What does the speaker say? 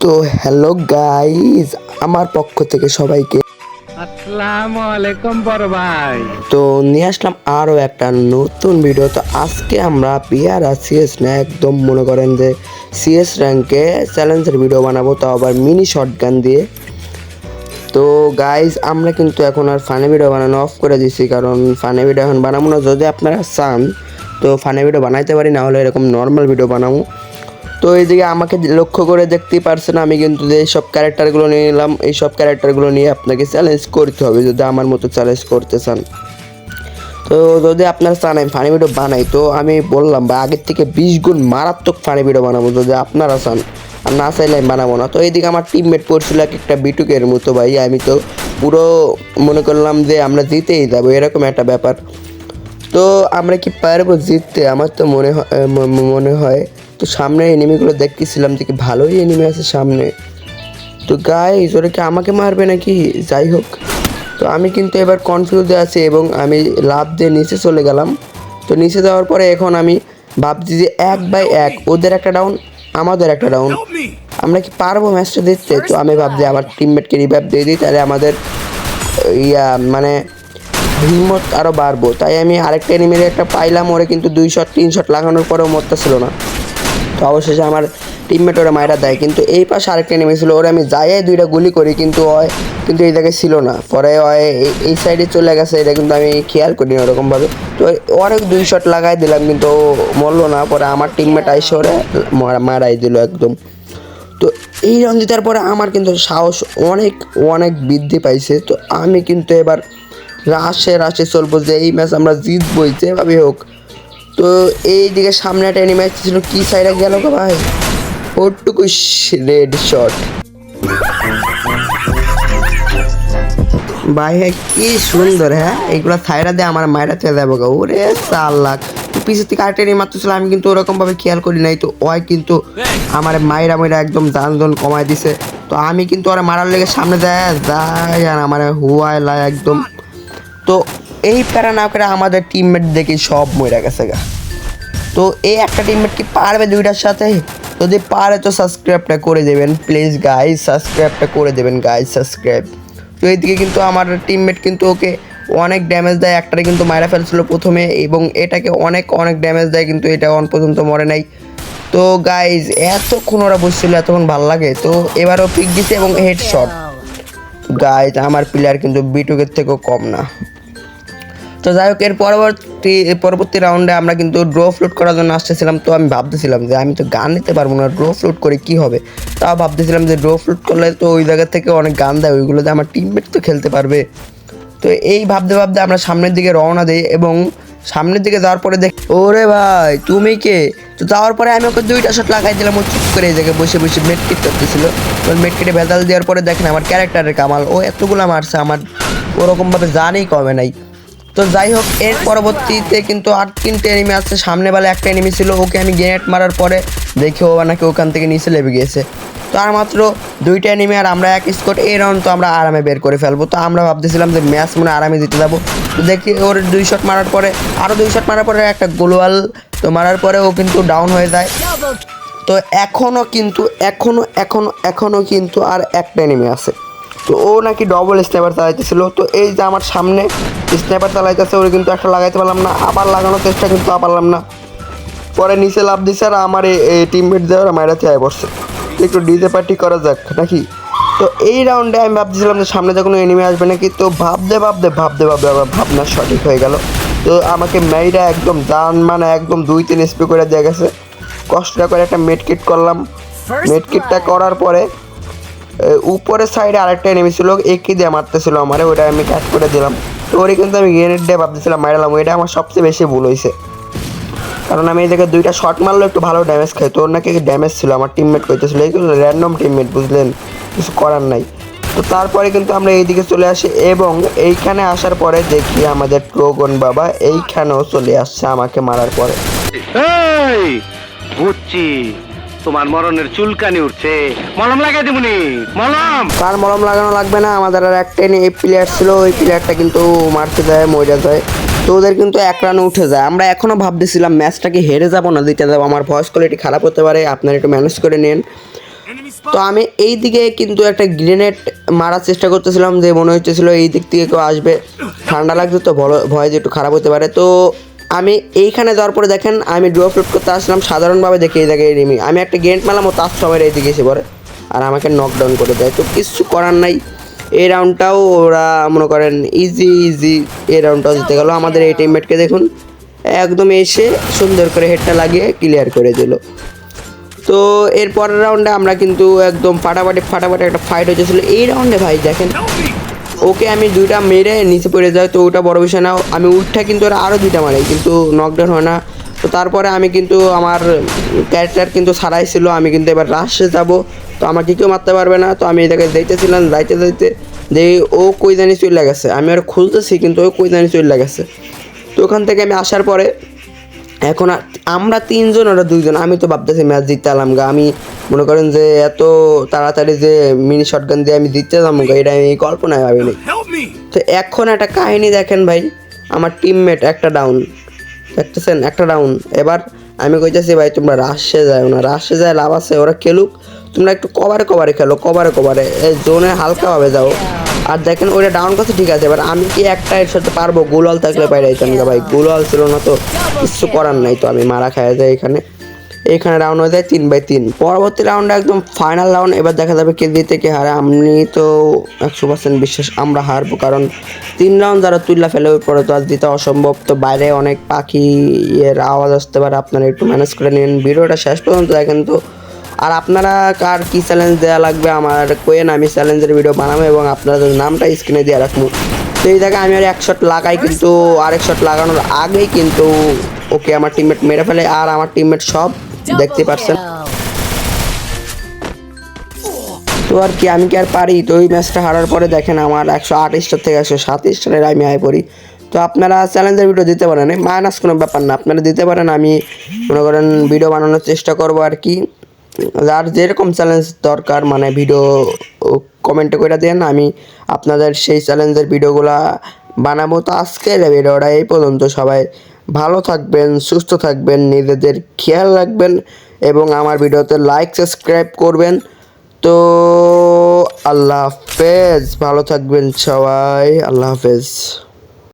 তো hello guys আমার পক্ষ থেকে সবাইকে আসসালামু আলাইকুম বড় ভাই। তো নিয়ে আসলাম আরও একটা নতুন ভিডিও তো আজকে আমরা আর সিএস না একদম মনে করেন যে সিএস র্যাঙ্কে চ্যালেঞ্জের ভিডিও বানাবো তো আবার মিনি শর্ট গান দিয়ে। তো গাইজ আমরা কিন্তু এখন আর ফানি ভিডিও বানানো অফ করে দিছি কারণ ফানি ভিডিও এখন বানাবো না। যদি আপনারা চান তো ফানি ভিডিও বানাইতে পারি না হলে এরকম নর্মাল ভিডিও বানাবো। তো এইদিকে আমাকে লক্ষ্য করে দেখতেই পারছেন, আমি কিন্তু যে সব ক্যারেক্টারগুলো নিয়ে নিলাম, এই সব ক্যারেক্টারগুলো নিয়ে আপনাকে চ্যালেঞ্জ করতে হবে, যদি আমার মতো চ্যালেঞ্জ করতে চান। তো যদি আপনার চান আমি ফানি ভিডিও বানাই, তো আমি বললাম বা আগের থেকে বিশ গুণ মারাত্মক ফানি ভিডিও বানাবো, যদি আপনারা চান। আর না চাইলে আমি বানাবো না। তো এইদিকে আমার টিমমেট পড়ছিল এক একটা বিটুকের মতো ভাই, আমি তো পুরো মনে করলাম যে আমরা জিতেই যাব, এরকম একটা ব্যাপার। তো আমরা কি পারব জিততে? আমার তো মনে হয় মনে হয় তো সামনে এনিমিগুলো দেখতেছিলাম যে কি ভালোই এনিমি আছে সামনে। তো গাইজ ওরা কি আমাকে মারবে নাকি? যাই হোক। তো আমি কিন্তু এবার কনফিউজে আছি এবং আমি লাভ দিয়ে নিচে চলে গেলাম। তো নিচে যাওয়ার পরে এখন আমি ভাবছি যে এক বাই এক ওদের একটা ডাউন আমাদের একটা ডাউন আমরা কি পারব ম্যাচটা জিততে তো আমি ভাবছি আমার টিমমেটকে রিভাইভ দিয়ে দিই তাহলে আমাদের ইয়া মানে হিম্মত আরও বাড়বো। তাই আমি আরেকটা এনিমির একটা পাইলাম ওরে কিন্তু দুই শট তিন শট লাগানোর পরেও মরতে ছিল না। তো অবশেষে আমার টিমমেট ওরা মায়েরা দেয়। কিন্তু এই পাশে আরেকটা নেমে ছিল, ওরা আমি যাই দুইটা গুলি করি, কিন্তু ওয় কিন্তু এই জায়গায় ছিল না। পরে ওয় এই- সাইডে চলে গেছে, এটা কিন্তু আমি খেয়াল করি না ওরকমভাবে। তো অনেক দুই শট লাগাই দিলাম, কিন্তু মরলো না। পরে আমার টিমমেট আইসে ওরে মারা- মারাই দিল একদম। তো এই রাউন্ড পরে আমার কিন্তু সাহস অনেক অনেক বৃদ্ধি পাইছে। তো আমি কিন্তু এবার রাশে রাশে চলবো যে এই ম্যাচ আমরা জিতবই যেভাবে হোক তো এই দিকে সামনে একটা এনিমি ছিল কি সাইডে গেল গো ভাই? ওটুকু রেড শট ভাই হ্যাঁ কি সুন্দর হ্যাঁ? এইগুলো সাইডা দিয়ে আমার মায়েরা চেয়ে যাব গো। ওরে চার লাখ তো পিছের থেকে আরেকটা এনিমি মারতেছিল আমি কিন্তু ওরকম ভাবে খেয়াল করি নাই, তো ওই কিন্তু আমার মায়েরা মায়েরা একদম দান জন কমায় দিছে। তো আমি কিন্তু ওরা মারার লেগে সামনে যায় যায় আর আমার হুয়ায় লাই একদম। তো এই প্যারা না করে আমাদের টিমমেট দেখি সব মরে গেছে গা। তো এই একটা টিমমেট কি পারবে দুইটার সাথে? যদি পারে তো সাবস্ক্রাইবটা করে দেবেন প্লিজ গাইজ সাবস্ক্রাইবটা করে দেবেন গাইজ সাবস্ক্রাইব তো এইদিকে কিন্তু আমার টিমমেট কিন্তু ওকে অনেক ড্যামেজ দেয় একটারে কিন্তু মারা ফেলছিল প্রথমে এবং এটাকে অনেক অনেক ড্যামেজ দেয় কিন্তু এটা অন পর্যন্ত মরে নাই। তো গাইজ এতক্ষণ ওরা বসছিল এতক্ষণ ভালো লাগে। তো এবারও পিক দিছে এবং হেডশট গাইজ আমার প্লেয়ার কিন্তু বিটুকের থেকেও কম না। তো যাই হোক, এর পরবর্তী পরবর্তী রাউন্ডে আমরা কিন্তু ড্র ফ্লুট করার জন্য আসতেছিলাম। তো আমি ভাবতেছিলাম যে আমি তো গান নিতে পারব না ড্র ফ্লুট করে কি হবে? তাও ভাবতেছিলাম যে ড্র ফ্লুট করলে তো ওই জায়গা থেকে অনেক গান দেয় ওইগুলোতে আমার টিমমেট তো খেলতে পারবে। তো এই ভাবতে ভাবতে আমরা সামনের দিকে রওনা দিই এবং সামনের দিকে যাওয়ার পরে দেখ, ওরে ভাই, তুমি কে? তো যাওয়ার পরে আমি ওকে দুইটা শট লাগাই দিলাম, ও চুপ করে এই জায়গায় বসে বসে মেটকিট করতেছিল। তো মেটকিটে ভেজাল দেওয়ার পরে দেখেন আমার ক্যারেক্টারের কামাল, ও এতগুলো মারছে, আমার ওরকমভাবে জানেই কমে নাই। তো যাই হোক, এর পরবর্তীতে কিন্তু আর তিনটে এনিমি আছে। সামনে বেলা একটা এনিমি ছিল, ওকে আমি গ্রেনেড মারার পরে দেখি ও নাকি ওখান থেকে নিচে লেবে গিয়েছে। তো আর মাত্র দুইটা এনিমি আর আমরা এক স্কোর এই রাউন্ড তো আমরা আরামে বের করে ফেলব। তো আমরা ভাবতেছিলাম যে ম্যাচ মনে আরামে জিতে যাব। তো দেখি ওর দুই শট মারার পরে আরও দুই শট মারার পরে একটা গোলওয়াল তো মারার পরে ও কিন্তু ডাউন হয়ে যায়। তো এখনও কিন্তু এখনও এখনও এখনও কিন্তু আর একটা এনিমি আছে। তো ও নাকি ডবল স্ন্যাপার চালাইতেছিল। তো এই যে আমার সামনে স্ন্যাপার চালাইতেছে ওরে কিন্তু একটা লাগাইতে পারলাম না আবার লাগানোর চেষ্টা কিন্তু পারলাম না। পরে নিচে লাভ দিছে আর আমার এই টিমমেট দেওয়ার মায়েরা চেয়ে বসছে। একটু ডিজে পার্টি করা যাক নাকি? তো এই রাউন্ডে আমি ভাবছিলাম যে সামনে যখন এনিমি আসবে নাকি তো ভাবতে ভাবতে ভাবতে ভাবতে আমার ভাবনা সঠিক হয়ে গেল। তো আমাকে মেয়েরা একদম দান মানে একদম দুই তিন স্প্রে করে দিয়ে গেছে। কষ্ট করে একটা মেড কিট করলাম মেড কিটটা করার পরে উপরের সাইডে আরেকটা এনিমি ছিল একই দিয়ে মারতেছিল আমার ওটা আমি ক্যাচ করে দিলাম। তো ওরে কিন্তু আমি গ্রেনেড দিয়ে ভাবতেছিলাম মারালাম এটা আমার সবচেয়ে বেশি ভুল হয়েছে কারণ আমি এই জায়গায় দুইটা শট মারলে একটু ভালো ড্যামেজ খাই তো নাকি ড্যামেজ ছিল, আমার টিমমেট কইতেছিল এইগুলো র্যান্ডম টিমমেট বুঝলেন? কিছু করার নাই। তো তারপরে কিন্তু আমরা এইদিকে চলে আসি, এবং এইখানে আসার পরে দেখি আমাদের ট্রোগন বাবা এইখানেও চলে আসছে আমাকে মারার পরে। বুঝছি। তোমার মরণের চুলকানি উঠছে। মলম লাগাই দিবনি মলম। তার মলম লাগানো লাগবে না? আমাদের আর একটা এই প্লেয়ার ছিল, ওই প্লেয়ারটা কিন্তু মারতে যায়, মরে যায়। তো ওদের কিন্তু এক রানে উঠে যায়। আমরা এখনও ভাবতেছিলাম ম্যাচটাকে হেরে যাব না দিতে যাব। আমার ভয়েস কোয়ালিটি খারাপ হতে পারে, আপনারা একটু ম্যানেজ করে নিন। তো আমি এই দিকে কিন্তু একটা গ্রেনেড মারার চেষ্টা করতেছিলাম, যে মনে হচ্ছিল এই দিক থেকে কেউ আসবে। ঠান্ডা লাগছে তো ভয় যে একটু খারাপ হতে পারে। তো আমি এইখানে যাওয়ার পরে দেখেন আমি ডুয়ো ফ্লুট করতে আসলাম, সাধারণভাবে দেখে এই জায়গায় এনিমি আমি একটা গেন্ট মারলাম, ও তার সবাই দিকে এসে পড়ে। আর আমাকে নকডাউন করে দেয়। তো কিছু করার নাই। এই রাউন্ডটাও ওরা মনে করেন ইজি ইজি এই রাউন্ডটাও জিতে গেল। আমাদের এই টিমমেটকে দেখুন, একদম এসে সুন্দর করে হেডটা লাগিয়ে ক্লিয়ার করে দিল। তো এর পরের রাউন্ডে আমরা কিন্তু একদম ফাটাফাটি ফাটাফাটি একটা ফাইট হয়েছিল। এই রাউন্ডে ভাই দেখেন ওকে আমি দুইটা মেরে নিচে পড়ে যাই তো ওটা বড় বিষয় না। আমি উঠটা কিন্তু ওরা আরও দুইটা মারে, কিন্তু নকডাউন হয় না। তো তারপরে আমি কিন্তু আমার ক্যারেক্টার কিন্তু ছাড়াই ছিল আমি কিন্তু এবার রাশে যাব। তো আমাকে কেউ মারতে পারবে না, তো আমি এটাকে যাইতেছিলাম, যাইতে যাইতে যে ও কই জানি চলে গেছে। আমি আর খুলতেছি কিন্তু ও কই জানি চলে গেছে। তো ওখান থেকে আমি আসার পরে এখন আমরা তিনজন ওরা দুইজন। আমি তো ভাবতেছি ম্যাচ জিততে আলাম গা। আমি মনে করেন যে এত তাড়াতাড়ি যে মিনি শটগান দিয়ে আমি জিততে যাব গা এটা আমি কল্পনায় ভাবিনি। তো এখন একটা কাহিনী দেখেন ভাই আমার টিমমেট একটা ডাউন দেখতেছেন? একটা ডাউন এবার আমি কইতেছি ভাই তোমরা রাশে যায় না রাশে যায় লাভ আছে ওরা খেলুক। তোমরা একটু কভারে কভারে খেলো কভারে কভারে। জোনে হালকাভাবে যাও। আর দেখেন ওটা ডাউন করছে, ঠিক আছে এবার আমি কি একটা এর সাথে পারব? গোলাল থাকলে বাইরে যেতাম গা ভাই গোলাল ছিল না তো, কিছু করার নাই তো, আমি মারা খাওয়া যায় এখানে। এখানে রাউন্ড হয়ে যায় তিন বাই তিন। পরবর্তী রাউন্ডে একদম ফাইনাল রাউন্ড এবার দেখা যাবে কে দিতে কে হারে। আমি তো একশো পার্সেন্ট বিশ্বাস আমরা হারবো, কারণ তিন রাউন্ড যারা তুললা ফেলে পরে তো আর দিতে অসম্ভব। তো বাইরে অনেক পাখি এর আওয়াজ আসতে পারে, আপনারা একটু ম্যানেজ করে নিন। ভিডিওটা শেষ পর্যন্ত দেখেন তো আর আপনারা কার কী চ্যালেঞ্জ দেওয়া লাগবে আমার কোয়েন আমি চ্যালেঞ্জের ভিডিও বানাবো এবং আপনাদের নামটা স্ক্রিনে দিয়ে রাখব। তো এই জায়গায় আমি আর এক শট লাগাই কিন্তু আরেক শট লাগানোর আগেই কিন্তু ওকে আমার টিমমেট মেরে ফেলে আর আমার টিমমেট সব দেখতে পারছেন। তো আর কি আমি কি আর পারি? তো ওই ম্যাচটা হারার পরে দেখেন আমার একশো আট স্টার থেকে একশো সাত স্টারের আমি আয় পড়ি। তো আপনারা চ্যালেঞ্জের ভিডিও দিতে পারেন মাইনাস কোনো ব্যাপার না। আপনারা দিতে পারেন আমি মনে করেন ভিডিও বানানোর চেষ্টা করব আর কি। যার যেরকম চ্যালেঞ্জ দরকার মানে ভিডিও কমেন্টে করে দেন, আমি আপনাদের সেই চ্যালেঞ্জের ভিডিওগুলা বানাবো। তো আজকের ভিডিওটা এই পর্যন্ত, সবাই ভালো থাকবেন, সুস্থ থাকবেন, নিজেদের খেয়াল রাখবেন এবং আমার ভিডিওতে লাইক সাবস্ক্রাইব করবেন। তো আল্লাহ হাফেজ, ভালো থাকবেন সবাই, আল্লাহ হাফেজ।